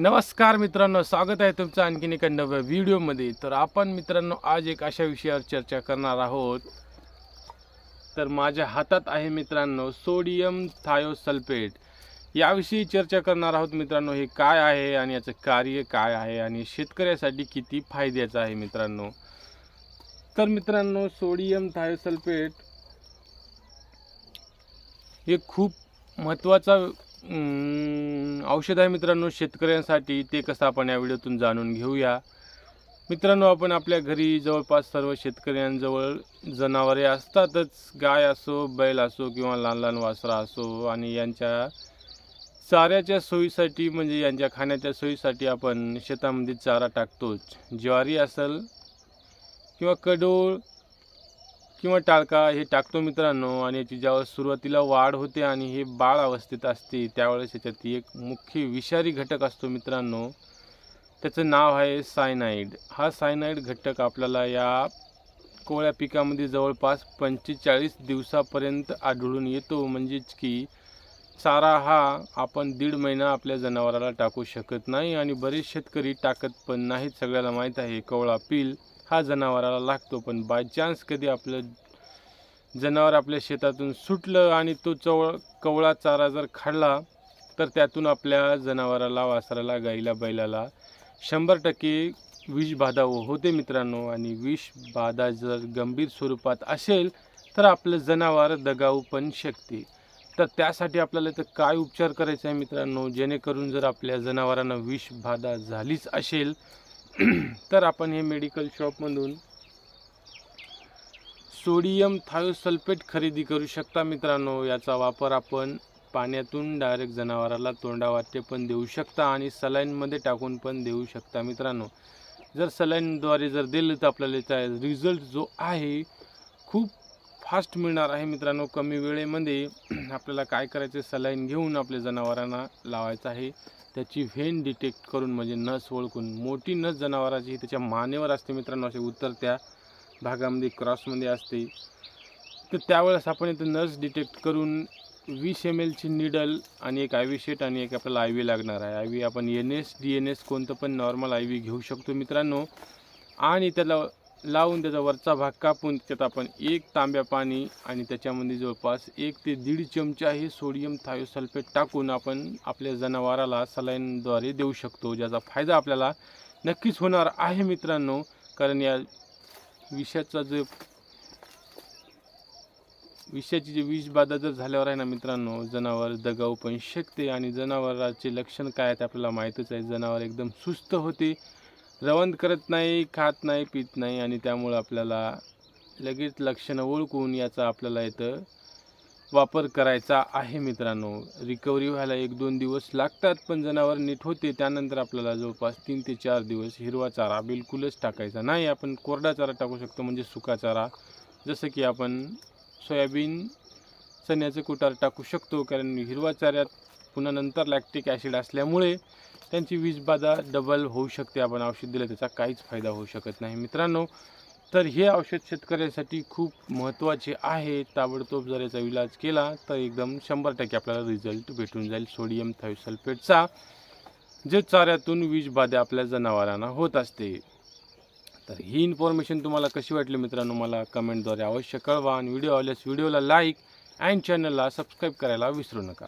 नमस्कार मित्रांनो स्वागत आहे तुमचं आणखीन एका नव्या व्हिडिओमध्ये. तर आपण मित्रांनो आज एक अशा विषयावर चर्चा करणार आहोत. तर माझ्या हातात आहे मित्रांनो सोडियम थायोसल्फेट. याविषयी चर्चा करणार आहोत मित्रांनो हे काय आहे आणि याचं कार्य काय आहे आणि शेतकऱ्यासाठी किती फायद्याचं आहे मित्रांनो. तर मित्रांनो सोडियम थायोसल्फेट हे खूप महत्त्वाचा औषध आहे मित्रांनो शेतकऱ्यांसाठी. ते कसं आपण या व्हिडिओतून जाणून घेऊया. मित्रांनो आपण आपल्या घरी जवळपास सर्व शेतकऱ्यांजवळ जनावरे असतातच. गाय असो बैल असो किंवा लहान लहान वासरा असो आणि यांच्या चाऱ्याच्या सोयीसाठी म्हणजे यांच्या खाण्याच्या सोयीसाठी आपण शेतामध्ये चारा टाकतोच. ज्वारी असेल किंवा कडोळ किंवा टाळका हे टाकतो मित्रांनो आणि याची ज्यावेळेस सुरुवातीला वाढ होते आणि हे बाळ अवस्थेत असते त्यावेळेस याच्यात एक मुख्य विषारी घटक असतो मित्रांनो. त्याचं नाव आहे सायनाईड हा सायनाईड घटक आपल्याला या कोवळ्या पिकामध्ये जवळपास पंचेचाळीस दिवसापर्यंत आढळून येतो. म्हणजेच की चारा हा आपण दीड महिना आपल्या जनावराला टाकू शकत नाही आणि बरेच शेतकरी टाकत पण नाहीत सगळ्याला माहीत आहे. कवळा पील हा जनावराला लागतो पण बाय चान्स कधी आपलं जनावर आपल्या शेतातून सुटलं आणि तो चवळ कवळा चारा जर खाल्ला तर त्यातून आपल्या जनावराला वासराला गाईला बैलाला शंभर टक्के विषबाधा होते मित्रांनो. आणि विषबाधा जर गंभीर स्वरूपात असेल तर आपलं जनावर दगावू पण शकते. तर त्यासाठी आपल्याला तर काय उपचार करायचा आहे मित्रांनो? जेणेकरून जर आपल्या जनावरांना विषबाधा झालीच असेल तर आपण हे मेडिकल शॉपमधून सोडियम थायोसल्फेट खरेदी करू शकता मित्रांनो. याचा वापर आपण पाण्यातून डायरेक्ट जनावराला तोंडावाटे पण देऊ शकता आणि सलाईनमध्ये टाकून पण देऊ शकता मित्रांनो. जर सलाईनद्वारे जर दिलं तर आपल्याला त्याचा रिझल्ट जो आहे खूप फास्ट मिळणार आहे मित्रांनो कमी वेळेमध्ये. आपल्याला काय करायचं सलाईन घेऊन आपल्या जनावरांना लावायचं आहे. त्याची व्हेन डिटेक्ट करून म्हणजे नस ओळखून. मोठी नस जनावराची त्याच्या मानेवर असते मित्रांनो असे उत्तर त्या भागामध्ये क्रॉसमध्ये असते. तर त्यावेळेस आपण इथं नस डिटेक्ट करून वीस एम एलची निडल आणि एक आय व्ही शेट आणि एक आपल्याला आय व्ही लागणार आहे. आय व्ही आपण N S D N S कोणतं पण नॉर्मल आय व्ही घेऊ शकतो मित्रांनो. आणि त्याला लावून त्याचा वरचा भाग कापून त्यात आपण एक तांब्या पाणी आणि त्याच्यामध्ये जवळपास एक ते दीड चमचा हे सोडियम थायोसल्फेट टाकून आपण आपल्या जनावराला सलाईनद्वारे देऊ शकतो ज्याचा फायदा आपल्याला नक्कीच होणार आहे मित्रांनो. कारण या विषाचा जो विषाची जी विषबाधा जर झाल्यावर आहे ना मित्रांनो जनावर दगावू पण शकते. आणि जनावराचे लक्षण काय आहेत ते आपल्याला माहीतच आहे. जनावर एकदम सुस्त होते. रवंथ करत नाही खात नाही पित नाही आणि त्यामुळं आपल्याला लगेच लक्षणं ओळखून याचा आपल्याला इथं वापर करायचा आहे मित्रांनो. रिकव्हरी व्हायला एक दोन दिवस लागतात पण जनावर नीट होते त्यानंतर आपल्याला जवळपास तीन ते चार दिवस हिरवा चारा बिलकुलच टाकायचा नाही. आपण कोरडा चारा टाकू शकतो म्हणजे सुका चारा. जसं की आपण सोयाबीन चण्याचं कुटार टाकू शकतो कारण हिरवा चाऱ्यात पुन्हा नंतर लॅक्टिक ॲसिड असल्यामुळे त्यांची वीजबाधा डबल होऊ शकते. आपण औषध दिलं त्याचा काहीच फायदा होऊ शकत नाही. मित्रांनो तर हे औषध शेतकऱ्यासाठी खूप महत्त्वाचे आहे. ताबडतोब जर याचा इलाज केला तर एकदम शंभर टक्के आपल्याला रिझल्ट भेटून जाईल. सोडियम थायसल्फेटचा जे चाऱ्यातून विषबाधा आपल्या जनावरांना होत असते. तर ही इन्फॉर्मेशन तुम्हाला कशी वाटली मित्रांनो मला कमेंटद्वारे अवश्य कळवा. आणि व्हिडिओ आवडल्यास व्हिडिओला लाईक अँड चॅनलला सबस्क्राईब करायला विसरू नका.